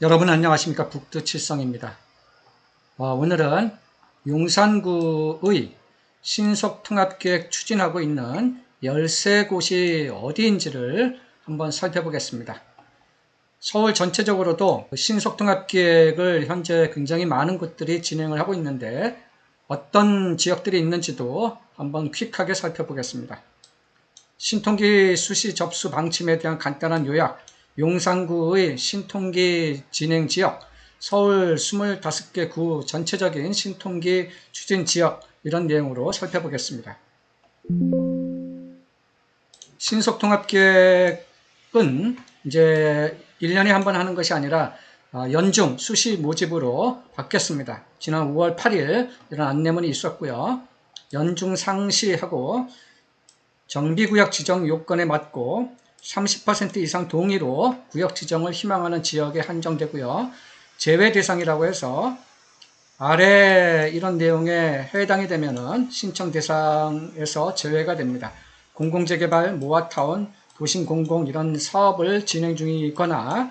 여러분 안녕하십니까 북두칠성입니다. 어, 오늘은 용산구의 신속통합계획 추진하고 있는 13곳이 어디인지를 한번 살펴보겠습니다. 서울 전체적으로도 신속통합계획을 현재 굉장히 많은 곳들이 진행을 하고 있는데 어떤 지역들이 있는지도 한번 퀵하게 살펴보겠습니다. 신통기 수시 접수 방침에 대한 간단한 요약, 용산구의 신통기 진행 지역, 서울 25개 구 전체적인 신통기 추진 지역 이런 내용으로 살펴보겠습니다. 신속통합계획은 이제 1년에 한 번 하는 것이 아니라 어, 연중 수시 모집으로 바뀌었습니다. 지난 5월 8일 이런 안내문이 있었고요. 연중 상시하고 정비구역 지정 요건에 맞고 30% 이상 동의로 구역 지정을 희망하는 지역에 한정되고요. 제외 대상이라고 해서 아래 이런 내용에 해당이 되면은 신청 대상에서 제외가 됩니다. 공공재개발, 모아타운, 도심공공 이런 사업을 진행 중이거나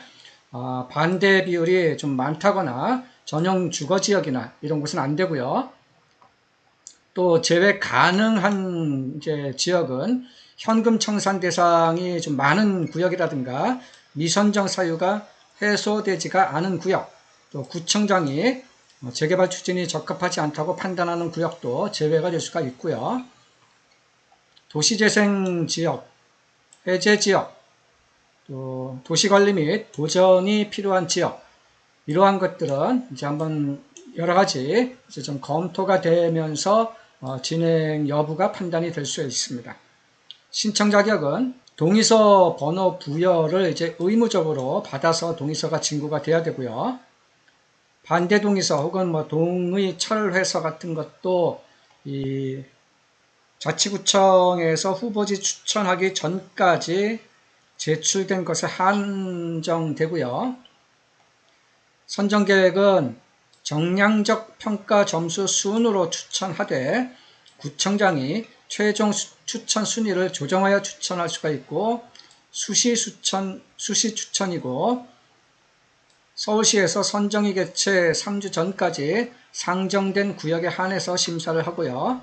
어, 반대 비율이 좀 많다거나 전용 주거지역이나 이런 곳은 안 되고요. 또 제외 가능한 이제 지역은 현금 청산 대상이 좀 많은 구역이라든가 미선정 사유가 해소되지가 않은 구역, 또 구청장이 재개발 추진이 적합하지 않다고 판단하는 구역도 제외가 될 수가 있고요. 도시재생 지역, 해제 지역, 또 도시관리 및 보전이 필요한 지역, 이러한 것들은 이제 한번 여러 가지 이제 좀 검토가 되면서 어, 진행 여부가 판단이 될 수 있습니다. 신청 자격은 동의서 번호 부여를 이제 의무적으로 받아서 동의서가 진구가 돼야 되고요. 반대 동의서 혹은 뭐 동의 철회서 같은 것도 이 자치구청에서 후보지 추천하기 전까지 제출된 것에 한정되고요. 선정 계획은 정량적 평가 점수 순으로 추천하되 구청장이 최종 추천 순위를 조정하여 추천할 수가 있고 수시 추천 수시 추천이고 서울시에서 선정이 개최 3주 전까지 상정된 구역에 한해서 심사를 하고요.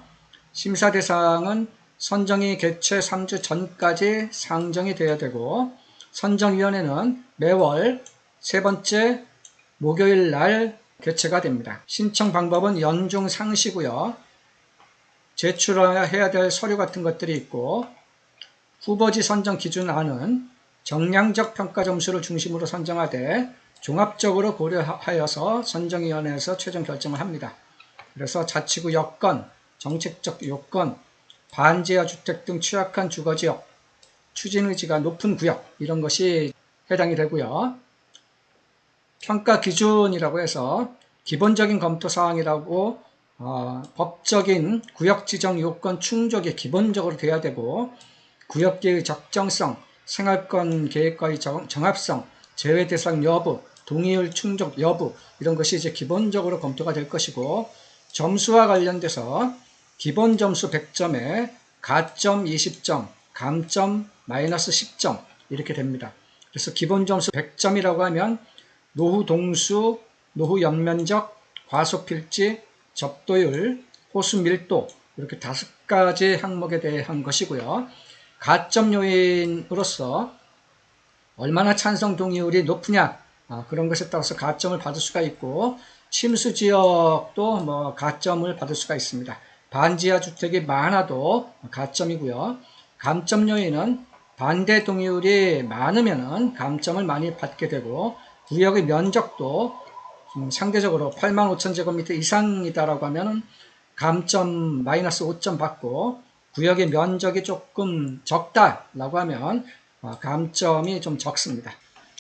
심사 대상은 선정이 개최 3주 전까지 상정이 되어야 되고 선정위원회는 매월 세 번째 목요일 날 개최가 됩니다. 신청 방법은 연중 상시고요. 제출해야 될 서류 같은 것들이 있고 후보지 선정 기준안은 정량적 평가 점수를 중심으로 선정하되 종합적으로 고려하여서 선정위원회에서 최종 결정을 합니다. 그래서 자치구 여건, 정책적 요건, 반지하 주택 등 취약한 주거지역, 추진 의지가 높은 구역 이런 것이 해당이 되고요. 평가 기준이라고 해서 기본적인 검토 사항이라고 어, 법적인 구역 지정 요건 충족이 기본적으로 돼야 되고 구역계의 적정성, 생활권 계획과의 정, 정합성, 제외 대상 여부, 동의율 충족 여부 이런 것이 이제 기본적으로 검토가 될 것이고 점수와 관련돼서 기본 점수 100점에 가점 20점, 감점 마이너스 10점 이렇게 됩니다. 그래서 기본 점수 100점이라고 하면 노후 동수, 노후 연면적, 과속 필지, 접도율, 호수 밀도 이렇게 다섯 가지 항목에 대한 것이고요. 가점 요인으로서 얼마나 찬성 동의율이 높으냐 아, 그런 것에 따라서 가점을 받을 수가 있고 침수 지역도 뭐 가점을 받을 수가 있습니다. 반지하 주택이 많아도 가점이고요. 감점 요인은 반대 동의율이 많으면 감점을 많이 받게 되고 구역의 면적도 음, 상대적으로 8만 5천 제곱미터 이상이다라고 하면 감점 마이너스 5점 받고 구역의 면적이 조금 적다라고 하면 어, 감점이 좀 적습니다.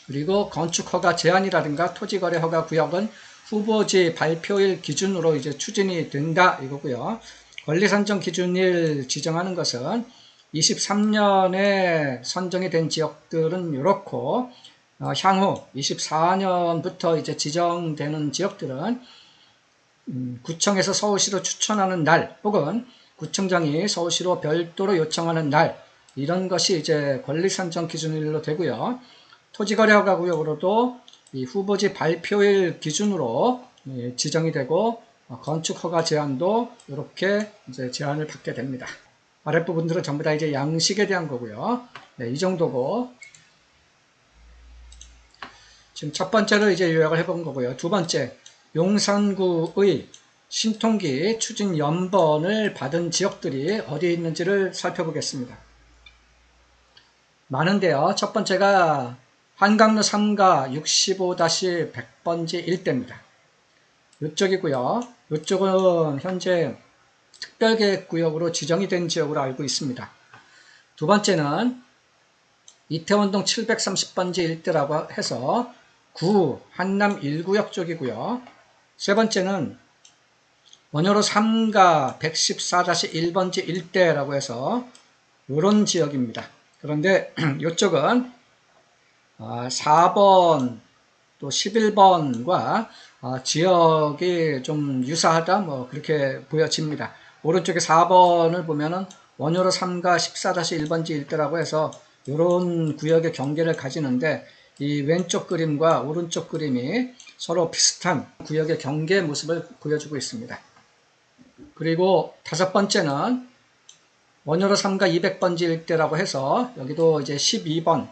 그리고 건축 허가 제한이라든가 토지 거래 허가 구역은 후보지 발표일 기준으로 이제 추진이 된다 이거고요. 권리선정 기준일 지정하는 것은 23년에 선정이 된 지역들은 이렇고 어, 향후 24년부터 이제 지정되는 지역들은 음, 구청에서 서울시로 추천하는 날 혹은 구청장이 서울시로 별도로 요청하는 날 이런 것이 이제 권리선정 기준일로 되고요. 토지거래허가 구역으로도 이 후보지 발표일 기준으로 예, 지정이 되고 어, 건축 허가 제한도 이렇게 이제 제한을 받게 됩니다. 아랫부분들은 전부 다 이제 양식에 대한 거고요. 네, 이 정도고 지금 첫 번째로 이제 요약을 해본 거고요. 두 번째, 용산구의 신통기 추진 연번을 받은 지역들이 어디에 있는지를 살펴보겠습니다. 많은데요. 첫 번째가 한강로 3가 65-100번지 일대입니다. 이쪽이고요. 이쪽은 현재 특별계획구역으로 지정이 된 지역으로 알고 있습니다. 두 번째는 이태원동 730번지 일대라고 해서 구 한남 1구역 쪽이고요. 세 번째는 원효로 3가 114-1번지 일대라고 해서 이런 지역입니다. 그런데 이쪽은 4번 또 11번과 지역이 좀 유사하다 뭐 그렇게 보여집니다. 오른쪽에 4번을 보면은 원효로 3가 14-1번지 일대라고 해서 이런 구역의 경계를 가지는데 이 왼쪽 그림과 오른쪽 그림이 서로 비슷한 구역의 경계 모습을 보여주고 있습니다. 그리고 다섯 번째는 원효로 3가 200번지 일대라고 해서 여기도 이제 12번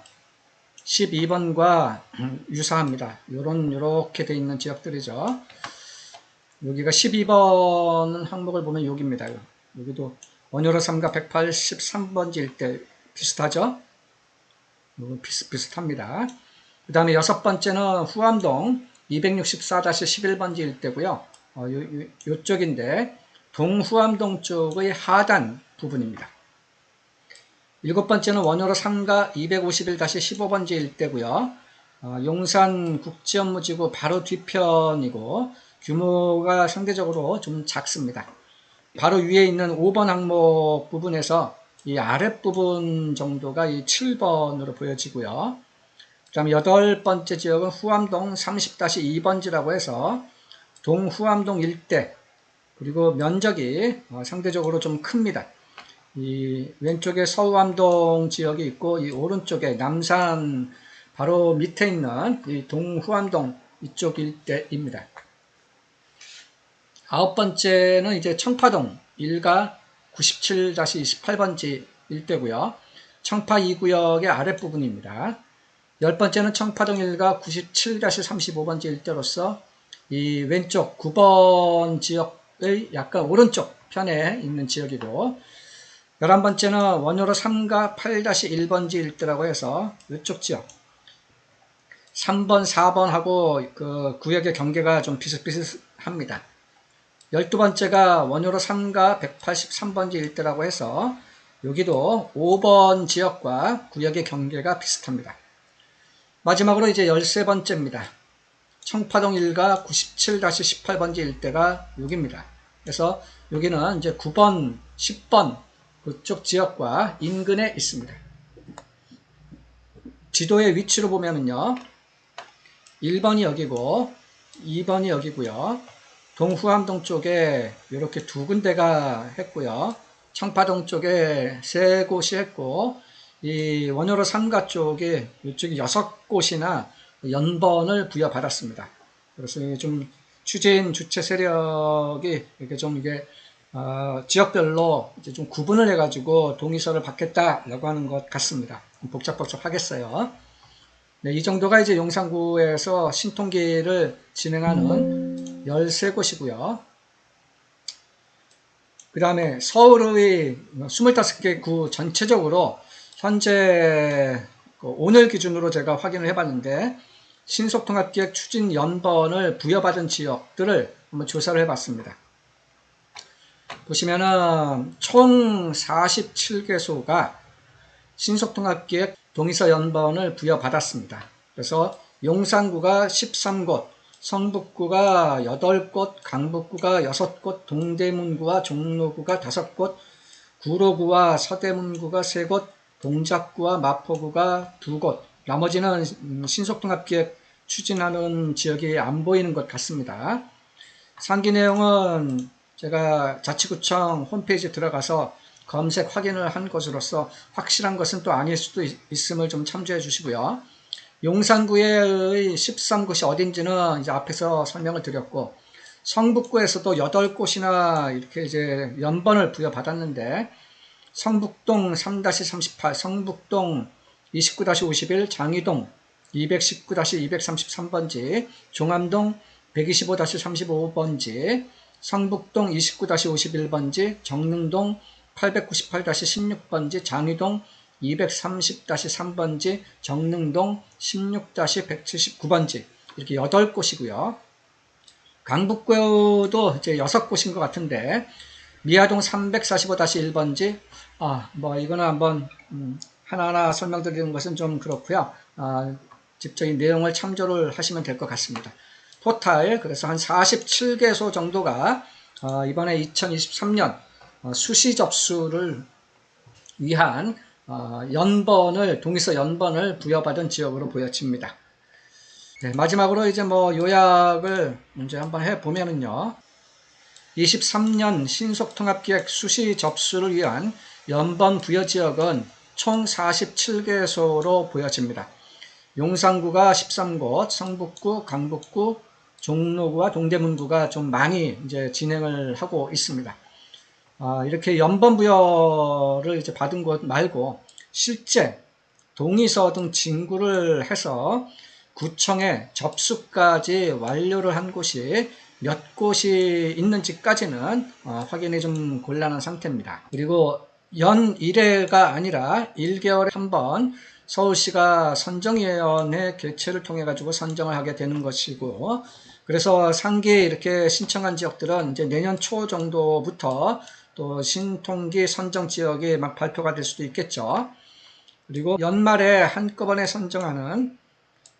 12번과 유사합니다. 요런 요렇게 돼 있는 지역들이죠. 여기가 12번 항목을 보면 여기입니다. 여기도 원효로 3가 183번지 일대 비슷하죠? 비슷 비슷합니다. 그 다음에 여섯 번째는 후암동 264-11번지 일대고요. 어, 요, 요, 요쪽인데 동후암동 쪽의 하단 부분입니다. 일곱 번째는 원효로 3가 251-15번지 일대고요. 어, 용산 국지업무지구 바로 뒤편이고 규모가 상대적으로 좀 작습니다. 바로 위에 있는 5번 항목 부분에서 이 아랫부분 정도가 이 7번으로 보여지고요. 그 다음에 여덟 번째 지역은 후암동 30-2번지라고 해서 동후암동 일대 그리고 면적이 어, 상대적으로 좀 큽니다. 이 왼쪽에 서우암동 지역이 있고 이 오른쪽에 남산 바로 밑에 있는 이 동후암동 이쪽 일대입니다. 아홉 번째는 이제 청파동 1가 97-28번지 일대고요. 청파 2구역의 아랫부분입니다. 열 번째는 청파동 1가 97-35번지 일대로서 이 왼쪽 9번 지역의 약간 오른쪽 편에 있는 지역이고 열한 번째는 원효로 3가 8-1번지 일대라고 해서 이쪽 지역 3번, 4번하고 그 구역의 경계가 좀 비슷비슷합니다. 열두 번째가 원효로 3가 183번지 일대라고 해서 여기도 5번 지역과 구역의 경계가 비슷합니다. 마지막으로 이제 13번째입니다. 청파동 1가 97-18번지 일대가 여기입니다. 그래서 여기는 이제 9번, 10번 그쪽 지역과 인근에 있습니다. 지도의 위치로 보면은요. 1번이 여기고 2번이 여기고요. 동후암동 쪽에 이렇게 두 군데가 했고요. 청파동 쪽에 세 곳이 했고 이 원효로 삼가 쪽에 이쪽에 여섯 곳이나 연번을 부여받았습니다. 그래서 좀 추진 주체 세력이 이렇게 좀 이게 어, 지역별로 이제 좀 구분을 해가지고 동의서를 받겠다라고 하는 것 같습니다. 복잡복잡하겠어요. 네, 이 정도가 이제 용산구에서 신통기를 진행하는 13곳이고요. 그 다음에 서울의 25개 구 전체적으로 현재 그 오늘 기준으로 제가 확인을 해봤는데 신속통합기획 추진 연번을 부여받은 지역들을 한번 조사를 해봤습니다. 보시면은 총 47개소가 신속통합기획 동의서 연번을 부여받았습니다. 그래서 용산구가 13곳, 성북구가 8곳, 강북구가 6곳, 동대문구와 종로구가 5곳, 구로구와 서대문구가 3곳, 동작구와 마포구가 2곳, 나머지는 신속통합기획 추진하는 지역이 안 보이는 것 같습니다. 상기 내용은 제가 자치구청 홈페이지에 들어가서 검색 확인을 한 것으로서 확실한 것은 또 아닐 수도 있음을 좀 참조해 주시고요. 용산구의 13곳이 어딘지는 이제 앞에서 설명을 드렸고 성북구에서도 8곳이나 이렇게 이제 연번을 부여받았는데 성북동 3-38, 성북동 29-51, 장위동 219-233번지, 종암동 125-35번지, 성북동 29-51번지, 정릉동 898-16번지, 장위동 230-3번지, 정릉동 16-179번지 이렇게 8곳이고요. 강북구도 이제 6곳인 것 같은데 미아동 345-1번지 아, 뭐 이거는 한번 음, 하나하나 설명드리는 것은 좀 그렇고요. 아, 직접 이 내용을 참조를 하시면 될 것 같습니다. 토탈 그래서 한 47개소 정도가 어, 이번에 2023년 어, 수시 접수를 위한 어, 연번을 동의서 연번을 부여받은 지역으로 보여집니다. 네, 마지막으로 이제 뭐 요약을 이제 한번 해 보면은요. 23년 신속통합기획 수시 접수를 위한 연번 부여 지역은 총 47개소로 보여집니다. 용산구가 13곳, 성북구, 강북구, 종로구와 동대문구가 좀 많이 이제 진행을 하고 있습니다. 아, 이렇게 연번 부여를 이제 받은 곳 말고 실제 동의서 등 진구를 해서 구청에 접수까지 완료를 한 곳이 몇 곳이 있는지까지는 어, 확인이 좀 곤란한 상태입니다. 그리고 연 1회가 아니라 1개월에 한 번 서울시가 선정위원회 개최를 통해 가지고 선정을 하게 되는 것이고 그래서 상기 이렇게 신청한 지역들은 이제 내년 초 정도부터 또 신통기 선정 지역이 막 발표가 될 수도 있겠죠. 그리고 연말에 한꺼번에 선정하는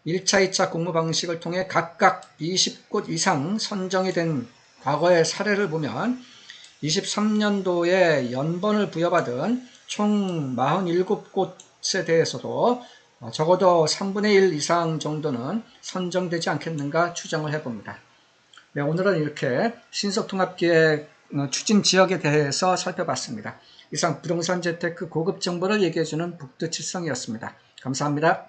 1차, 2차 공모 방식을 통해 각각 20곳 이상 선정이 된 과거의 사례를 보면 23년도에 연번을 부여받은 총 47곳에 대해서도 적어도 3분의 1 이상 정도는 선정되지 않겠는가 추정을 해봅니다. 네, 오늘은 이렇게 신속통합기획 어, 추진 지역에 대해서 살펴봤습니다. 이상 부동산 재테크 고급 정보를 얘기해주는 북두칠성이었습니다. 감사합니다.